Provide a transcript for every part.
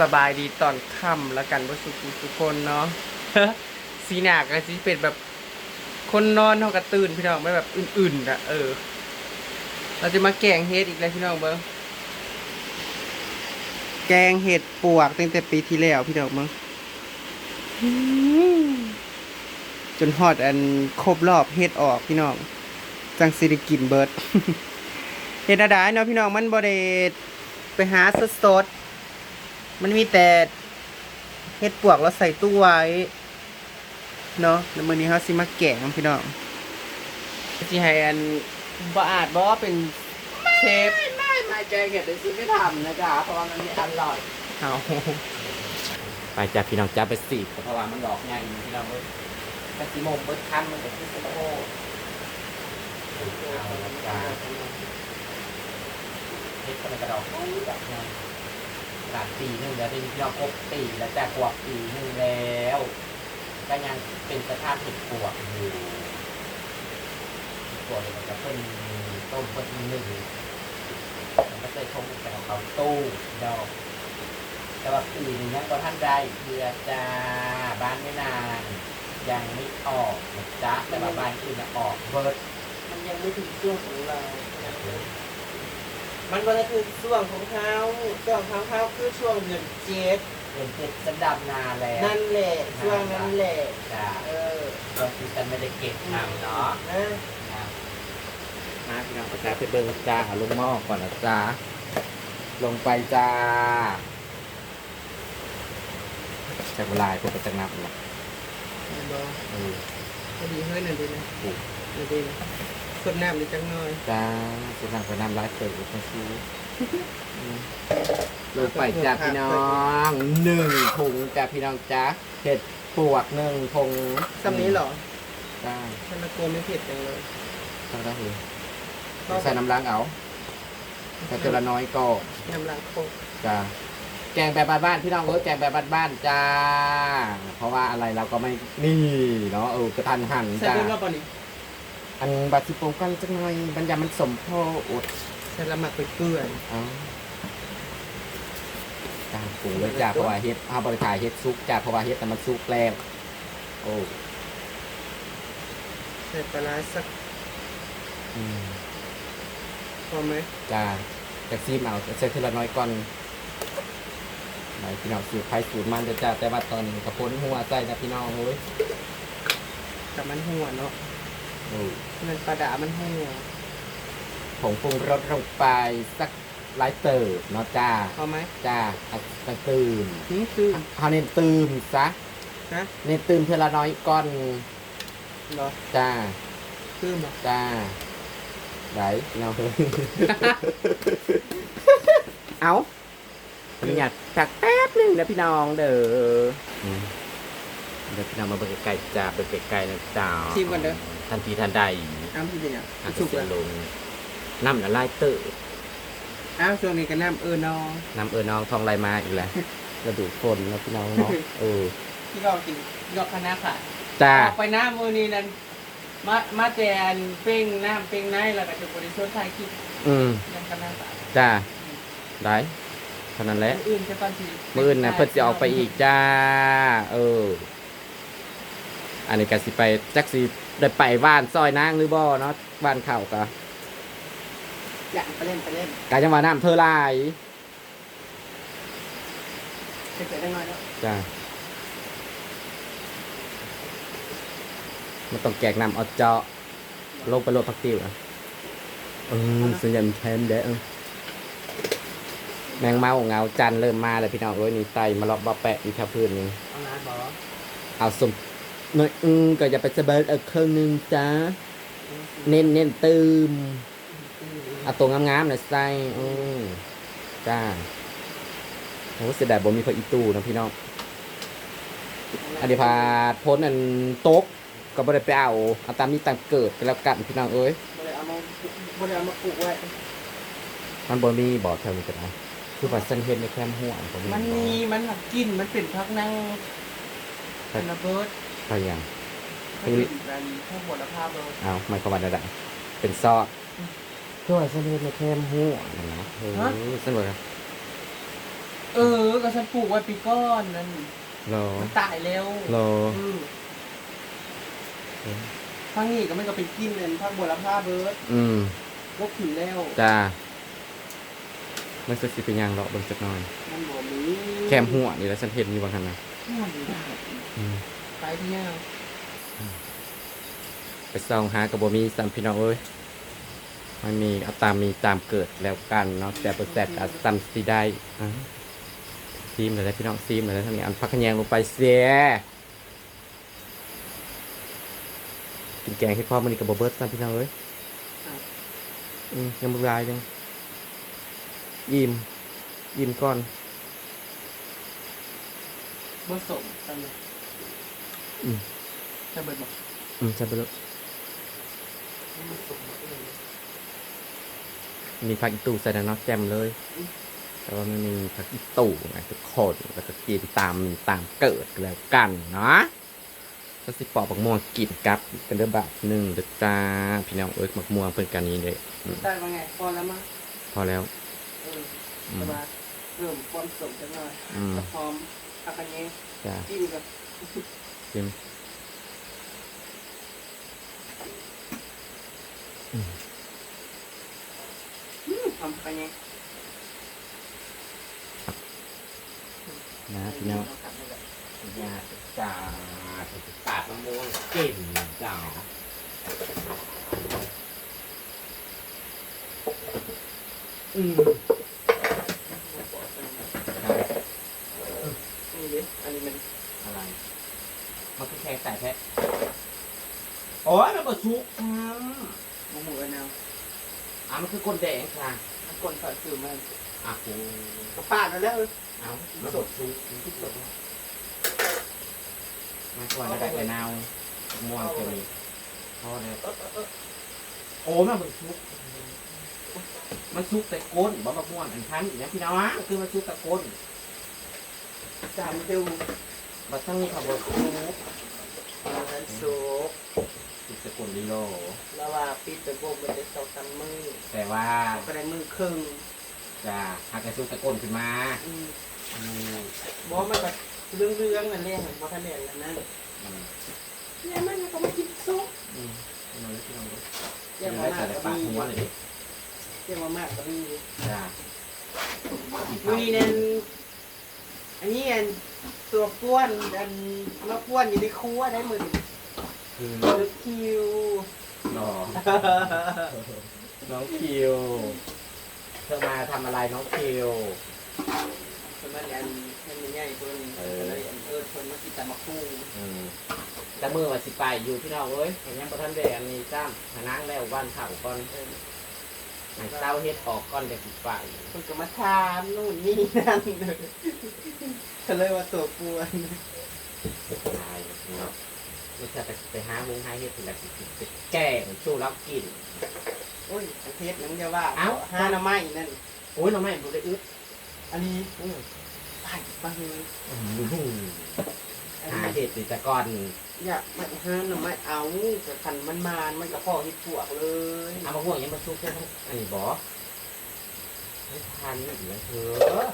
สบายดีตอนค่ำแล้วกันว่สุขุทุกคนเนาะสีหนากก็สิเป็นแบบคนนอนเท่ากับตื่นพี่น้องไม่แบบอื่นๆอะเออ เราจะมาแกงเห็ดอีกแล้วพี่น้องเบิ้งแกงเห็ดปวกตั้งแต่ปีที่แล้วพี่น้องเบิ้งจนฮอดอันครบรอบเห็ดออกพี่น้องจังสิได้กินเบิร์ดเห็ดอะไรเนาะพี่น้องมันบ่ได้ไปหาสดๆ มันมีแต่เห็ดปวกเราใส่ตู้ไว้เนาะแล้วมื้อนี้เฮาสิมาแกงพี่น้องสิให้อันบ่อาจบ่เป็นเชฟไม่ไม่แกงเห็ดในซีไม่ทำนะจ๊ะเพราะว่ามันไม่อร่อยเอาไปจ้ะพี่น้องจ้าไปสีเพราะว่ามันหลอกง่ายอยู่พี่น้องเว้ยกะสิโมงเบิดคันมันจะขึ้นสะโพกเอาละจ้าเฮ็ดคนละกระดอกแบบนี้ห ลายปีหนึงแล้วได้พี่น้องครบปีแล้วแต่ขวบปีหนึงแล้วก็ยังเป็นสภาพเห็ดปวกอยู่ปวกเลยมันจะเพิ่นต้มเพิ่นหนึ่งมันก็จะชงแต่เขาตู้ดอกแต่ว่าปีนี้ยังก็ท่านได้เดือจ้าบ้านไม่นาน ยังไม่ออกนะจ๊ะแต่ว่าบ้านอื่นออกเบิร์ดมันยังไม่ถึงช่วงของเรา มันก็ได้คือช่วงของเขาช่วงของเขาคือช่วงเดือนเจ็ดเดือนเจ็ดฉันดำนาแล้วนั่นแหละช่วงนั้นแหละจ้าเออก็คือฉันไม่ได้เก็บทำเนาะนะมาพี่น้องจ้าไปเบิ่งจ้าเอาลงหม้อก่อนนะจ้าลงไปจ้าจากเวลาเพื่อไปจังนับนะบอเออพอดีเฮ้ยนั่นดีนะถูกนั่นดีนะ สดน้ำนิดจังหน่อยจ้าจะนั่งไปน้ำร้ายเปิดมาซื้ออืมลงไปจ้าพี่น้องหนึ่งถุงจ้าพี่น้องจ้าเห็ดปวกหนึ่งถุงคำนี้เหรอจ้าฉันตะโกนไม่ผิดจังเลยทำได้เลยใส่น้ำล้างเอาใส่ตัวละน้อยก็น้ำล้างโคกจ้าแกงแบบบ้านๆพี่น้องเออแกงแบบบ้านๆจ้า เพราะว่าอะไรเราก็ไม่นี่เนาะเออกระทันหันใส่จ้าเรื่องรอบก่อนนี่ อันบาสิโปงกันจังหน่อยบรรยามันสมโพอดใส่ละหมักไปเกลือยเอาจ้าปรุงเลยจ้าเพราะว่าเฮ็ดเอาบริขายเฮ็ดซุกจ้าเพราะว่าเฮ็ดแต่มันซุกแล้วโอ้ใส่ปลาร้าสักอืมพอไหมจ้าแต่ซีมเอาใส่ทีละน้อยก่อนไหนพี่น้องสูตรไผ่สูตรมันจะจ้าแต่ว่าตอนนี้กระพ้นหัวใส่นะพี่น้องเว้ยกับมันหัวเนาะ โอ้มันปลาดามันหัวผงปรุงรสลงไปสักหลายเติบเนาะจ้าพอไหมจ้าเอาตั้งตื่มนี่คือ เอาเน้นตื่มซะนะเน้นตื่มทีละน้อยก่อนเหรอจ้าคือเหรอจ้าไหนเราเพิ่งเอาพี่อยากตักแป๊บหนึงนะพี่น้องเด้ออ เดี๋ยวพี่น้องมาเบิ่งไก่จ้าเบิ่งไก่ๆนะจ้าชิมก่อนเด้อ ทันทีทันใดอ้าวพี่เป็นยังอาจจะสุกเสียแล้วลงน้ำละลายเตอร์อ้าวช่วงนี้ก็น้ำเออนองน้ำเออน้องทองไรมาอีกแล้วกระดูกคนแล้วพี่น้องเนาะเออพี่ก็กินพี่ก็คณะค่ะจ้า ออกไปน้ำมือนี้นั่นมามาแจนเป้งน้ำเป้งไนแล้วก็จะบริสุทธิ์ไทยคิดอืมยังคณะค่ะจ้า ได้เท่านั้นแหละมื้ออื่นจะตอนที่มื่อนนะเพื่อจะออกไปอีกจ้า เออ อันนี้ก็สิไปจักสิได้ไปบ้านซอยนางหรือบ่เนาะบ้านเข่ากะอยากไปเล่นไปเล่นกาจังหวะน้ำเธอหลายไปเจอได้น้อยแล้วจ้ามันต้องแกกน้ำเอาเจาะลงไปโรดพักติวอะเออสัญญาณแทนเด้อเออแมงเมาเงาจันทร์เริ่มมาแล้วพี่น้องเอ้ยนี่ไตมาเลาะบะแปะอยู่แถวพื้นนี่เอาน้ำบอเอาสม หน่อยอืมก็อย่าไปสะเบิดเออเครื่องหนึงจ้าเน้นเน้นตืมเอาตัวงามๆหน่อยใส่อืมจ้าโอ้เสียดายบ่มีพออีตู้นะพี่น้องอันนี้พาพ้นอันโต๊กก็บ่ได้ไปเอาเอาตามนี้ตามเกิดกันแล้วกันพี่น้องเอ้ยบ่ได้เอามาบ่ได้เอามาปลูกไว้มันบ่มีบ่อเท่านี้ก็ได้คือว่าสันเฮ็ดในแคมหัวบ่มันบ่มีมันหักกินมันเป็นพักนั่งเป็นระเบิด ไปยังมันเป็นการพวกหัวละภาพเบิดเอาไม่ก็ว่าได้ เป็นซอสคือว่าสันเฮ็ดในแคมหัวนั่นนะเออสันบ่เออ ก็ฉันปลูกไว้ปีก้อนนั่นรอมันตายแล้วรออืมพังนี่ก็ไม่ก็เป็นกินเลยพักบัวละผ้าเบิร์ดอืมลกขึ้นแล้ว จ้ามันจะสิเป็นหยังหรอกเบิ่งจักหน่อยมันบ่มีแคมหัวนี่แหล้วฉันเห็นอยู่บางคันนะหัวอยู่ ได้อืมไปที่เนี่ยไปส่องหากระบมีสัมพี่น้องเอ้ยมันมีเอาตามมีตามเกิดแล้วกันเนาะแต่บแตกอาจซัมสีได้อะซีมเลยได้พี่น้องซีมเลยได้ทั้งนี้อันพักขะแยงลงไปเสียกินแกงให้พ่อมันนี่กับบเบิร์ตสัมพี่น้องเอ้ยอืมยังบรายยังอิ่มอิ่มก่อนบ่สมกันเลย อืมจะเบิดบอกอืมใช่ไปแล้วบ่สมเออมีผักอีตูใส่ในน็อตแจมเลย แต่ว่ามันมีผักอีตูไงทุกคนแล้วก็กินตามตามเกิดแล้วกันเนาะก็สิปอกบักม่วงกินกับเป็นเรื่องแบบหนึ่งเด้อจ้าพี่น้องเอ้ยบักม่วงเพิ่นกันนี้เลยอืมได้ว่าไงพอแล้วมั้งพอแล้วเอออืสมบายเริ่มความสมกันหน่อยอืมกระพร้อมผักกระเนียงจ้าจิ้มกับ ชิมอืมทำผักกระเนียงนะพี่น้องยาจ้าตาดมะม่วงกินจ้าอืม นี่ดิอันนี้มัน อะไร มันคือแข็งแต่แท้โอ้ยมันก็ชุกอืมมะม่วงกระนาวอะมันคือคนแดงค่ะมันกลนสอดสื่อมันอะกูกระปาดแล้วแล้วเอามันสดชุกมันคือสดมาควรจะได้ไปนาวม่วงจะมีพอแล้วโอ้ยมันเป็นชุกมันชุกแต่ก้นบอกว่าม่วงอันทันอีกนะพี่น้องคือมันชุกแต่ก้นจามดูมาทั้งนี้ขับรถชุก เราทันสุกชุกแต่ก้นดีโล แล้วว่าปิดไปโบกมันจะตกกันมือแต่ว่าก็ได้มือครึ่งจะหากระชุกแต่ก้นขึ้นมาอืมอืมบอกมันก็เรื่องเรื่องๆนั่นแหละเหมือนพอทะเลแล้วนั่นอืมเนี่ยมันก็มากินซุปอืมพี่น้องพี่น้องเรียกไม่ว่าได้มากใส่ก็ปากมีหัวเลยดิเรียกว่ามากก็มีจ้ามือนี้นั่น อันนี้อันตัวป้วนอันมาป้วนอยู่ในครัวได้มือนี้คือตัวคิวน้องน้องคิวเธอมาทำอะไรน้องคิว สมัยอันอันใหญ่ตัวนี้เออ เลยอันเอิร์ดคนมากินแต่มะคุ้งอืมแต่มือว่าสิไปอยู่พี่น้องเอ้ยเห็นยังประทันเดอันนี้จ้ามหานั่งแล้ววันเข่าก่อนหนัง เต้าเฮ็ดออกก่อนจะสิไปคนก็มาทามนู่นนี่นั่นก็เลยว่าตัวป้วนตายเนาะไม่ใช่ไปไปหามุงหาเฮ็ดถึงแบบไปแก้งสู้รับกิน โอ้ยประเทศนั้นจะว่าเอ้า ห้าหน้าไม้นั่น โอ้ยเราไม่ดูได้อึดอันนี้อืมไปบางทีหาเห็ดติดตะกอนอยากมันห้าหน้าไม้เอาแต่ขันมันมานมันก็พอเห็ดปวกเลยเอามาห่วงยังมาซุกได้ทั้งอันนี้บอไม่ทันอีกแล้วเถอะ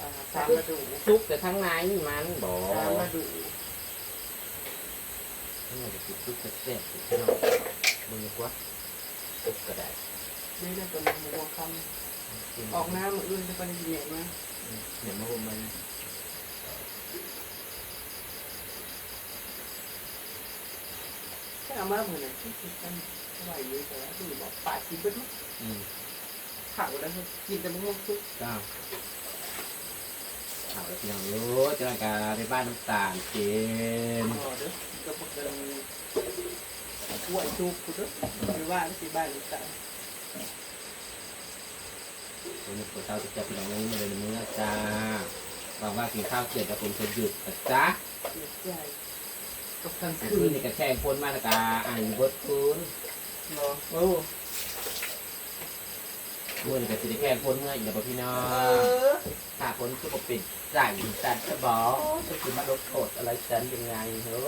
อ่าตามมาดูซุกแต่ทั้งในมันบอตามมาดูนี่มันจะติดซุกเสร็จๆพี่น้องมึงกว่าซุกก็ได้นี่น่าจะมีหัวคำออกหน้ามืออื่นจะเป็นเหนียวไหมเดี๋ยวมาบุมมั นแค่เอามาเหมือนที่คิดกันไหวเยอะแต่ว่าดูบอกป่ากินไปทุกอืมข่าวแล้วกินแต่มะม่วงซุก็เอาแล้วเพี่น้องรู้จะมาการในบ้านน้ำตาลเกมอ๋อเด้อก็พวกกันกล้วยซุปกูเด้อไปว่าที่บ้านนี่จ้ะวันนี้ปวดเท้าจะจับพี่น้องนี้มาเลยในมื้อจ้าหวังว่ากินข้าวเสร็จแล้วผมจะหยุดนะจ๊ะเสียใจ กับกลางคืคืนนนี่ก็แช่งพ้นมาแล้วก็อ่านบทคืนเนาะโอ้เมื่อนี่ก็จะได้แช่งพ้นเมื่ออีกแล้วบ่พี่น้อเองอถ้าพ้นก็บ่เป็นจ่ายจันจะบอกจะคือมาลดโทษอะไรจันยังไงเหรอ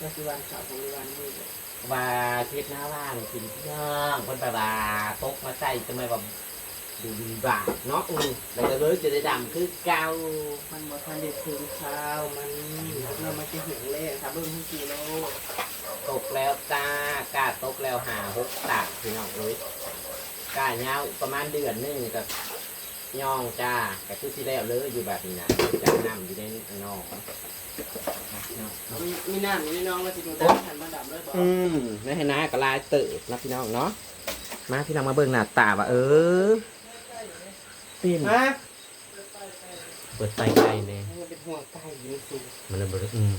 ปัจจุบันข่าวของวันนี้เลยว่าเทศหน้าว่างกินพี่น้องคนแบบว่าตกมาใส่จะไม่แบบ ดูดีบาทเนาะอือแล้วก็เลยจะได้ดำคือเก่ามันบ่ทันได้ถึงข้าวมันเรามาจะเหี่ยงเลยครับเบิ่งให้กี่โลตกแล้วจ้ากาตกแล้วหาหกตักพี่น้องเอ้ยกาเงาวประมาณเดือนหนึงกับย่องจ้าแต่คือที่แล้วเลยอยู่แบบนี้นะจ้าน้ำอยู่ในนอง มีมีน้ำมีน้องมาสิดูดำหันมาดำเลยบ่อืมในให้นาก็ลายเติบนะพี่น้องเนาะ มาพี่น้องมาเบิ่งหน้าตาว่าเออ ปิ้นฮะเปิดไฟไก่เนี่ยมันเป็นห่วงไก่อยู่ในสูงมันระเบิดอืม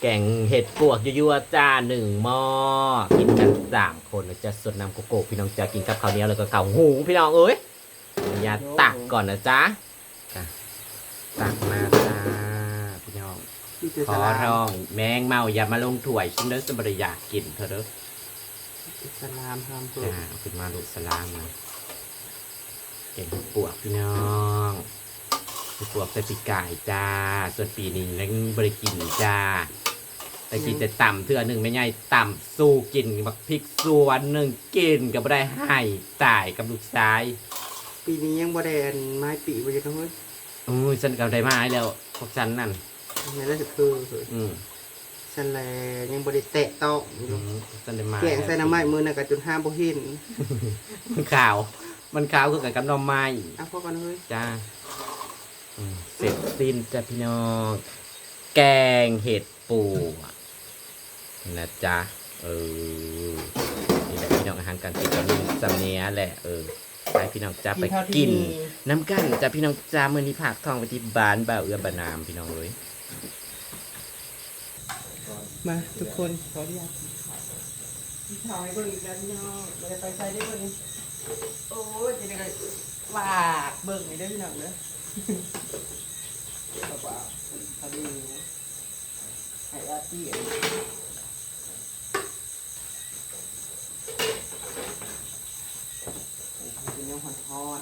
แกงเห็ดปวกยั่วๆจ้าหนึ่งหม้อกินกันสามคนนะจะสดน้ำโกโก้พี่น้องจะกินกับข้าวเหนียวแล้วก็ข้าวหูพี่น้องเอ้ยอย่าตตักก่อนนะจ๊ะจ้ะตักมาจ้าพี่น้องที่จะขสอลามร้อง แมงเมาอย่ามาลงถ้วยชิมเด้อสบริยากกินเถอะเด้อ สลามห้ามเพิ่จ้าเอาขึ้นมาลูกสลามมาแกงเห็ดปวกพี่น้องเห็ดปวกใส่ปีกไก่จ้า ส่วนปีนี้ยังบริกินจ้าแต่กินแต่ต่ำเทื่อหนึ่งไม่ง่ายต่ำสู้กินบักพริกส่วนหนึ่งกินก็ไม่ได้ให้จ่ายกับลูกชาย ปีนี้ยังบ่ได้อันไม้ปีบ่จะต้องเฮ้ยโอ้ยฉันก็ได้มาให้แล้วพวกฉันนั่นนี่แล้วจะคือเฮ้ยอืมฉันแลยังบ่ได้แตะต้องอยู่อืมฉันได้มาแกงใส่น้ำไม้มือน่ะก็จนห้ามบ่เห็นมันขาว มันขาวคือกันกับหน้อไม้เอาพอกันเฮ้ยจ้าอืมเสร็จสิ้นจ้ะพี่น้อง แกงเห็ดปูนะจ๊ะเออนี่แหละพี่น้องอาหารการกินตอนนี้สำเนียแหละเออไปพี่น้องจ้าไปกิน น้ำกันจะพี่น้องจ้ามือนี้ผักทองไปที่บ้านบ่าวเอื้อบานามพี่น้องเลยมาทุกคนขออนุญาตกินข้าวให้เบิ่งอีกแล้วพี่น้องบ่ได้ไปใส่ได้เบิ่ง โอ้ยจะได้ก็ลากเบิ่งนี่ได้พี่น้องเด้อเปล่าๆพอดีให้อาตี้เป็นเนื้อหอนทอด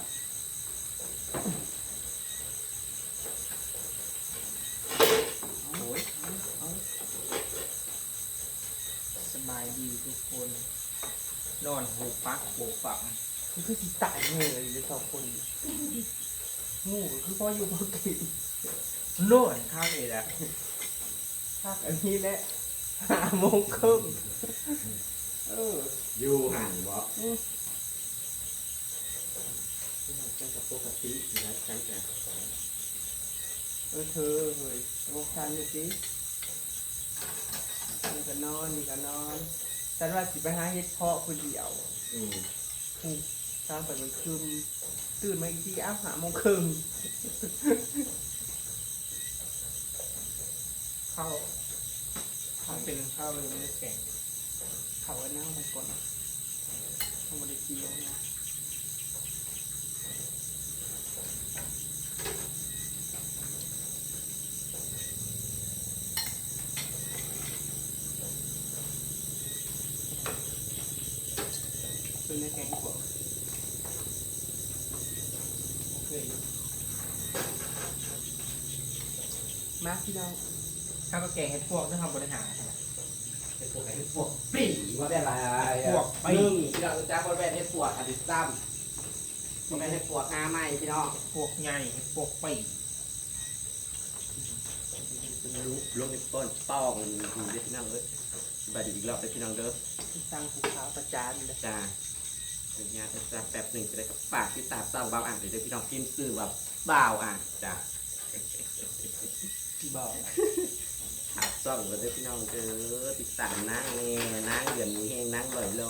สบายดีทุกคน นอนหูปักโบกฝัง มันคือสิตายเลยเลยสองคนงูก็คือพ่ออยู่พ่อกินโน่นข้างเอ็ดอะพักอันนี้แหละห้าโมงครึ่งเอออยู่ห่างบ่อืมจังกับปกตินะจังจ้ะเออเธอเฮ้ยโมคันดูสินี่ก็นอนนี่ก็นอนฉันว่าสิไปหาเฮ็ดเพาะคนเดียวอืมอืม ตามไปมันคืมตื่นมาอีกทีอ้าวหาโมงครึ่งเข้าข้างเป็นข้าวเลยไม่ได้แข็งเขาว่านั่งไปก่อนทำบริจีออกมาเป็นในแกงกว่าโอเคมาพี่น้อง ข้าวก็แกงเห็ด พวกต้องทำบริหารเป็นพวกไหนพวกปีว่าเป็นอะไรพวกปีหนึ่งพี่น้องจ้าบริเวณให้ปวดอดิซ้ำบริเวณให้ปวดงาใหม่พี่น้องพวกใหญ่เห็ดพวกปีรู้ลงในต้นป้องดูได้พี่น้องเอ้ยบัดอีกรอบได้พี่น้องเด้อที่ตั้งภูเขาประจานเลยจ้าเดี๋ยวงานจะจ้าแป๊บหนึ่งจะได้กับฝากที่ตามเศร้าเบาอ่านเดี๋ยวพี่น้องพิมพ์ซื้อว่าเบาอ่านจ้าบอก ถามซ่องก็ได้พี่น้องเด้อติดตามนั่งเน่นั่งเดือนนี้เฮงนั่งบ่อยโล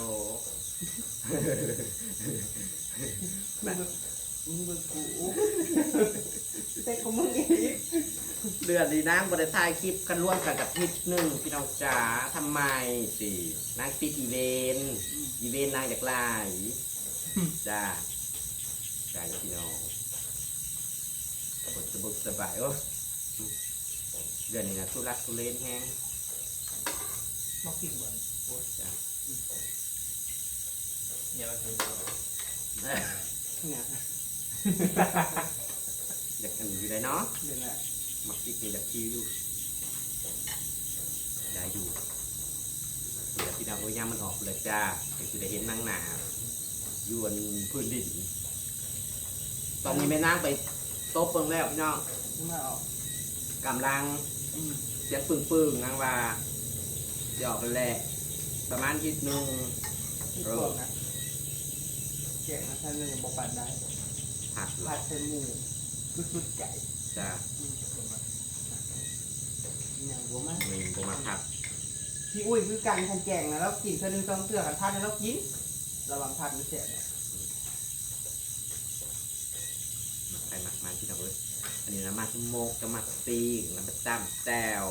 มึงเป็นกูแต่ของมึงอีกเดือนนี้นั่งบริถ่ายคลิปกันร่วมกันกับทิศหนึ่งพี่น้องจ๋าทำไมสินั่งติดอีเวนต์อีเวนต์นางจากลายจ้าจ้าพี่น้องสบทสบสบายโอ้ เดือนนี้นะทุรักทุเลนแห้งมอกกินเหมือนจ้าอย่ามาถึงเนี่ยอยากกันอยู่ได้เนาะเดี๋ยวนะมักติดอยากคิวอยู่ได้อยู่เดี๋ยวพี่น้องโอ้ยยามมันออกเลยจ้าเดี๋ยวจะได้เห็นนางหนาอยู่บนพื้นดินตอนนี้แม่นางไปโต๊ะเปิงแล้วพี่น้องนึกไม่ออกกำลังอืม เสียงปึ้งปึ้งๆนางว่าจะอกกันแหละประมาณทิศหนึ่งที่พวกนะแกะนะท่านเลยบอกปันได้ผัดผัดเส้นหมูสุดๆไก่จะอืมอย่างบัวมากมีบมาผัดพี่อุ้ยคือการทำแกงนะแล้วกินเส้นหนึ่งสองเสือกันพัดแล้วกินระวังพัดไม่เสียนะ ใครหมักมันที่เราเลย อันนี้น้ำมันโมกกับหมักปีกน้ำมันจ้ำแจ่ว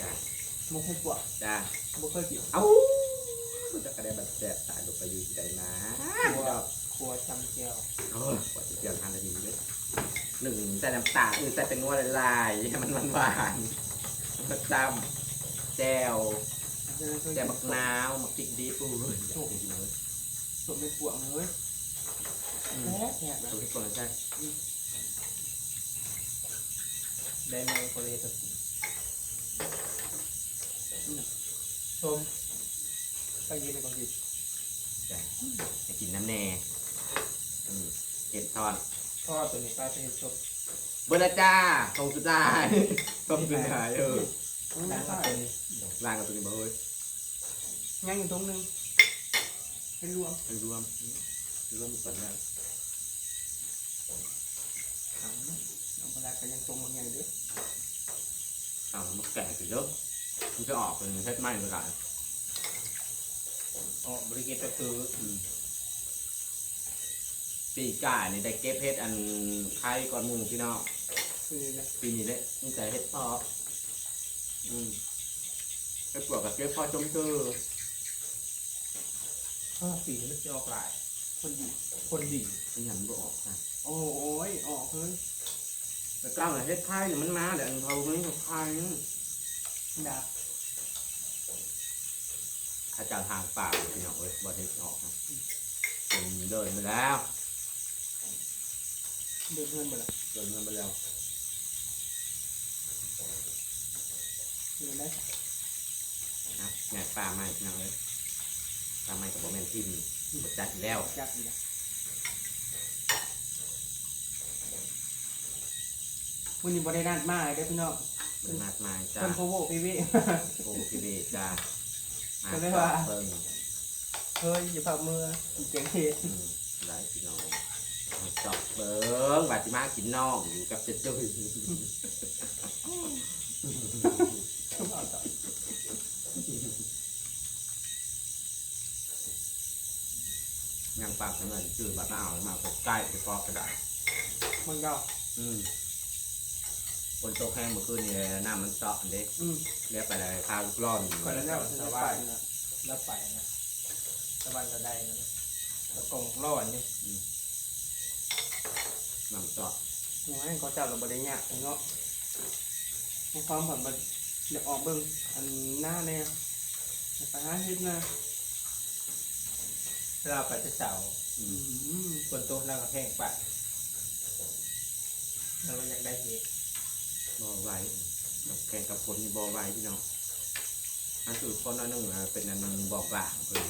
จ้ามุกให้ปวดจ้าบุเคยกินเอ้าจะกระเด็นแบบแสบตายลงไปอยู่ที่ใดมาครัวดอกครัวจำเจียวโอ้ยกว่าจะเกี่ยวทานได้ดีเลยหนึ่งใส่น้ำตาลหนึ่งใส่เป็นงวละลายๆให้มันหวานๆน้ำมันจ้ำแจ่วแจ่วมะนาวมะพริกดิบอุ้ยอยากกินเลยสุดไม่ปวดเลยอืม แซ่บแซ่บนะสูตรที่คนละใช่ได้มาโคเรตสส้มไปยืนในกองดิบจ้ะจะกินน้ำแน่อืมเห็ดทอดทอดตัวนี้ปลาเป็นสดเบอร์ละจ้าตรงสุดท้ายตรงสุดท้ายเออล้างกับตัวนี้ล่างกับตัวนี้บ่เฮ้ยยังอยู่ตรงนึงเป็นรวมไปรวมรวมก่อนแล้ว เอาน้องปลา ก็ยังตรงมันยังเด้อเอามาแกะสิเยอะมันจะออกเป็นเฮ็ดไหม้ไปก่อนอ๋อบริเกตก็คืออืมปีกก่านี่ได้เก็บเฮ็ดอันไข่ก่อนหมูพี่น้องคือนะปีนี้เลยนี่แต่เฮ็ดพออืมเฮ็ดปลวกกับเก็บพอจมเธอข้าวสีมันจะออกหลาย คนดีคนดีเป็นหยังบ่ออกนะโอ้ยออกเฮ้ย แต่ก้าวน่ะเฮ็ดไข่เนี่ยมันมาแต่อันเขาไม่กับไข่ดาบข้าเจ้าทางป่าพี่น้องเอ้ยบ่ได้ออกนะเป็นเดินไปแล้วเดือดเพื่อนไปละเดินกันไปแล้วเดือดได้นะงานป่าใหม่พี่น้องเอ้ยป่าใหม่กับบ่แม่นที่นี่บ่จัดอีกแล้วจับอีกแล้ว วันนี้บริด้านมากเลยเด้อพี่น้องเป็นมากมายจ้าเป็นโคโวพี่วิโอ้พี่เบจ้ามาก็เลยว่าเบิ่งเฮ้ยอย่าพักมืออีกเก่งเทศอืมหลายพี่น้องมาจอบเบิ่งบาดสิมากินน้องอยู่กับเจ๊จุ้ยทุกเอาต่อยังปากทั้งเงินชื่อบัดมาเอามาเอาใกล้ไปพอกระดาษมันเก่าอืม คนโตกแห้งเมื่อคืนนี่น้ำมันเจาะอันเด้อืมเรียกไปเลยข้าวลูกร้อนก่อนแล้วเนี่ยสบายนะแล้วไปนะตะวันก็ได้นะแล้วกงร้อนนี่น้ำเจาะโอ้ยเขาจับเราบริเนี่ยเนาะในความผ่อนบัดเดี๋ยวออกเบิ้งอันหน้าเนี่ยไปหาเฮ็ดนะเราไปจะเสาอือืมมคนโตเราก็แห้งไปเราอยากได้เห็ด บอไหว้กับแข่งกับคนนี่บอไหว้พี่น้องอันสุดคนอันหนึ่งอะเป็นอันบอกหลางคือ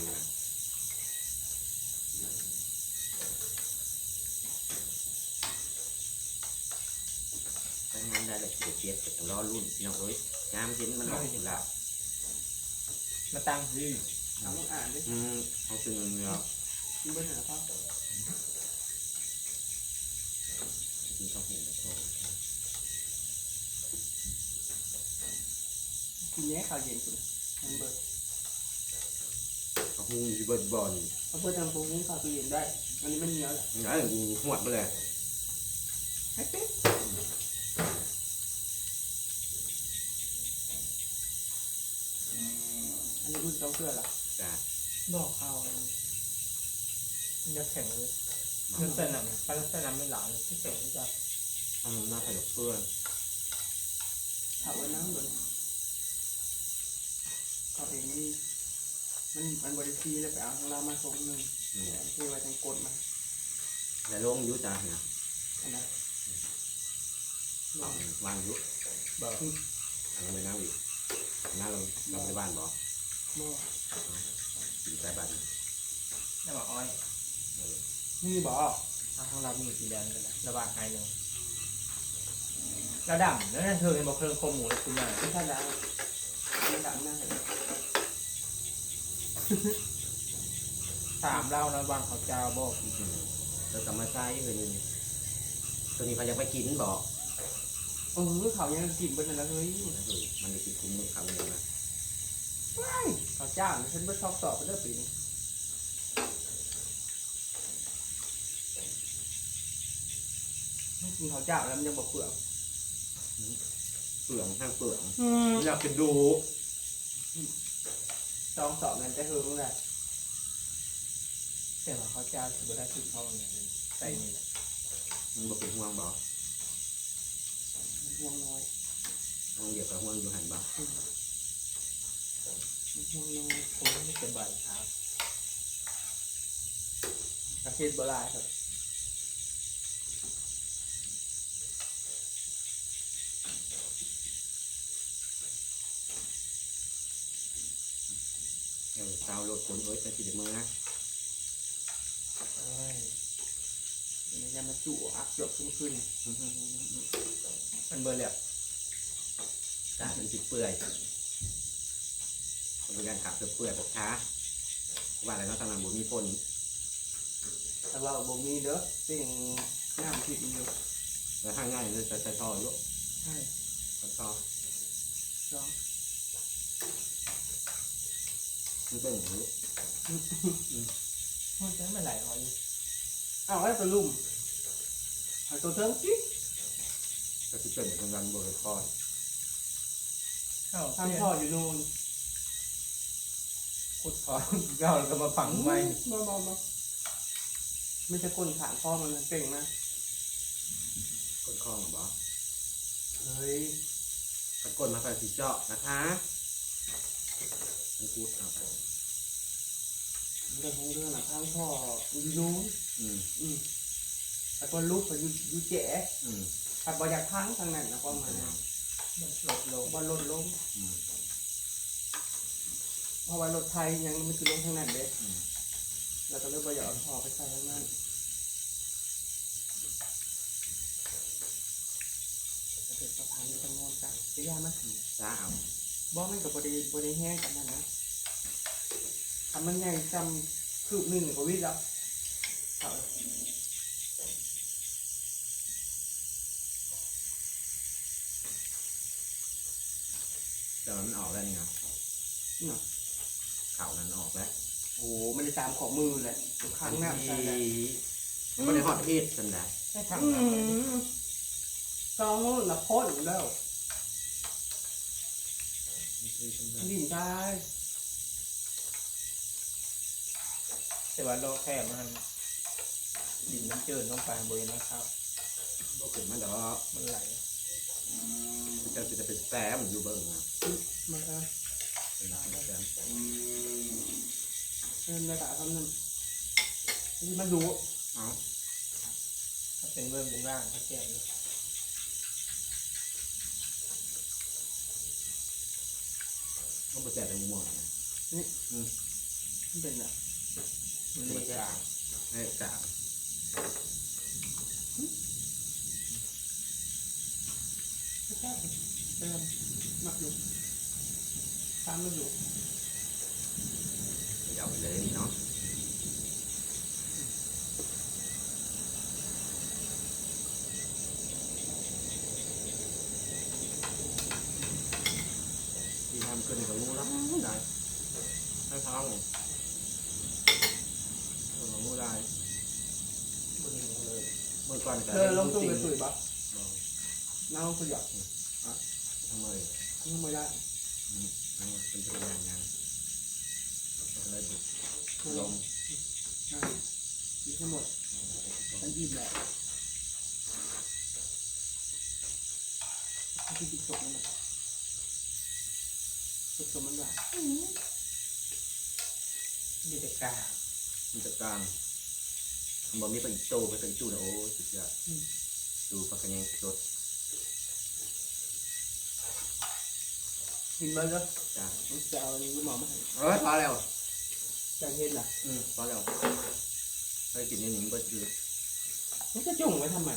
ถ้างานได้เลยเดี๋ยวเปียกจะรอรุ่นพี่น้องเอ้ยงามเห็นมันออกอยู่แล้วมาตั้งที่เอามาอ่านดิอืมเอาซึ่งเนื้อกินเบิ้งหาพ่อกินข้าว หุงแล้วก็กินแย่ข้าวเย็นคุณมันเบิดข้าวหุงอยู่เบิดบอลเอาเพื่อทำโปรนี้ข้าวตู้เย็นได้อันนี้มันเหนียวแหละงั้นกูหวดไปเลยให้เป๊ะอันนี้อุ่นเจ้าเพื่อล่ะจ้าดอกข้าวยักแข็งเลยลักษณะปลาลักษณะไม่หลานที่แข็งที่จะทำหน้าขยบเพื่อนเอาไว้น้ำก่อนเอาเองมัน มันมันบริซีแล้วไปเอาของเรามาส่งหนึ่งอืมแต่ที่ไว้ทางกดมาแล้วลงอยุจ้าเนี่ยอันนั้นวางอยุบอกอันนั้นไม่นั่งอีกหน้าเราเราในบ้านบอกบ่อยู่ใต้บ้านน้ำหมากอ้อยเออนี่บอกทางของเรามีสีแดงกันนะระหว่างไอ้หนึ่งระดับแล้วนั่นเธอเป็นบอกเครื่องโคมหมูเลยคุณแม่ไม่ใช่แล้วมันดังมากเลย ถามเล่านะบางเขาเจ้าบอกเราจะมาใช้เลยนี่ตัวนี้พายังไปกินบอกเออเขายังกินบนนั้นแล้วเฮ้ยมันจะกินคุ้มมือเขาเลยนะเขาจ้างฉันไปชอบสอบไปเรื่อยปีนี้ไม่กินเขาวเจ้าแล้วมันยังบอกเปลือกเปลืองห้างเปลืองอืมอยากกินดู จองสอบนั้นจะเฮิงเลยแต่ว่าเขาเจ้าถือว่าได้ขึ้นเขาเนี่ยใส่นี่แหละมันบอกเป็นห่วงบอกมันห่วงน้อยต้องเดียวกับห่วงอยู่หันบอกมันห่วงน้อยผมไม่จะใบครับกระเทศโบราณครับ เออเตารถคนเอ้ยจะกินมือนะเอ้ยมันยังมาจู่อักเกือบขึ้นขึ้นมันเบอร์เหลียบกาเป็นสิเปื่อยเป็นการขับเปื่อยปกช้าว่าอะไรเนาะทางหลังบุมีฝนแต่ว่าบ่มีเด้อสิ่งน้ำผิดอยู่แล้วห้างง่ายเลยจะใช้ท่ออยู่ใช่ใช้ท่อจอ งมันเป็นอย่างนี้มันจะไม่ไหลออกอยู่อ้าวไอ้ตัวลุ่มไอ้ตัวเทิงจิ๊กก็คือเป็นอย่างนั้นบริคอยเข้าทำพ่ออยู่นู่นขุดทองเก้าแล้วก็มาฝังไว้มามามาไม่ใช่คนถามพ่อมันนะเก่งนะก้นคลองบอกเฮ้ยตะก้นมาใส่สีเจาะนะคะ มันกูดเอาไปเรื่องของเรื่องนะทางพ่ออยู่นู่นอืมอืมแต่ก็ลุกไปอยู่อยู่แจ๋อืมถ้าบ่อยากพังทางนั้นนะความหมายนะมันลดลงบ่ลดลง อืมเพราะว่ารถไทยยังมันคือลงทางนั้นเด้อืมแล้วก็เลยบ่อยากเอาพ่อไปใส่ทางนั้นจะเป็นสะพานอยู่ทางโน้นจ้ะจะยากมั้ยจ้าเอา บ่มันกับบริบริแห้งกันนั่นนะทำมันแห้งจำคืบหนึ่งกว่าวิทย์แล้วเอาแต่มันออกแล้วนี่เนาะเนาะเข่านั้นออกแล้วโอ้โหมันได้ตามขอบมือเลยทุกครั้งหน้าใช่เลยมันได้ฮอตเทศสันได้แค่อืทำอะไรมกองนู้นนะพ่นแล้ว ดิ่งได้แต่ว่าโลแค่มันดินมันเจินลงไปบริเวณนะครับก็ขึ้นมันแต่ว่ามันไหลมันจะจะเป็นแซมอยู่เบิ้งนะมาครับเป็นแซมเริ่มระดับทำนั่นนี่มันดูเอาถ้าเป็นเบื้องเป็นร่างเขาแก้เลย ก็ไปแจกในหมวกนะมันเป็นอะมันนี่กลางให้กาไม่ใช่เริ่มหมักอยู่ตามมันอยู่เอาไปเลยนี่เนาะที่ทำขึ้นกับงูแล้ว ได้ให้ท้องตัวกับงูได้บนนี้เลยเมื่อก่อนเธอลงตุ้งไปสุยปะน้าลงสุยอะทำไมทำไม่ได้เอาเป็นตัวอย่างงานอะไรบุกลลงงนะกินให้หมดฉันยิ้มแหละที่กินสดนั่นแหละสดสดมันหวาน มีแต่กลาง มันจะกลางบอกมีไปอีกโตไปอีกตู้นะโอ้สุดยอดดูปากกั นยังรถกินมาแล้วจ้ามันจะเอาอันนี้หมอมาให้เฮ้ยพอแล้วจางเห็นล่ะอืมพอแล้วเฮ้ยกินอันนี้มันเบิดคือมันจะจงไว้ทำไม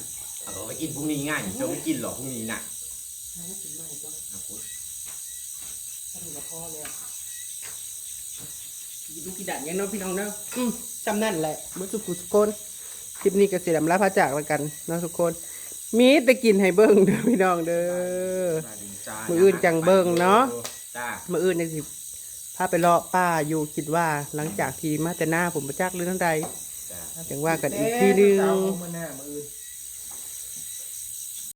เอาไปกินพรุ่งนี้ง่ายจะไม่กินหรอกพรุ่งนี้น่ะหากินไม่ก็เอาคุณทำกับพ่อเลย ดูกี่ด่านยังเน้องพี่น้องเนาะอืมจำนั่นแหละเมื่อสุกุสุกคน คลิปนี้ก็เสียดำลาพระจากแล้วกันเนาะทุกคน มีแต่กินให้เบิ้งเด้อพี่น้องเด้อจ้ามื้ออื่นจังเบิ่งเนาะ จ้ามื่ออื่นเนี่ยสิพาไปเลาะป้าอยู่คิดว่าหลังจากที่มาแต่หน้าผมประจักษ์หรือทั้งใดจ้าจังว่ากันอีกทีนึงเช้ามื้อหน้ามื้ออื่น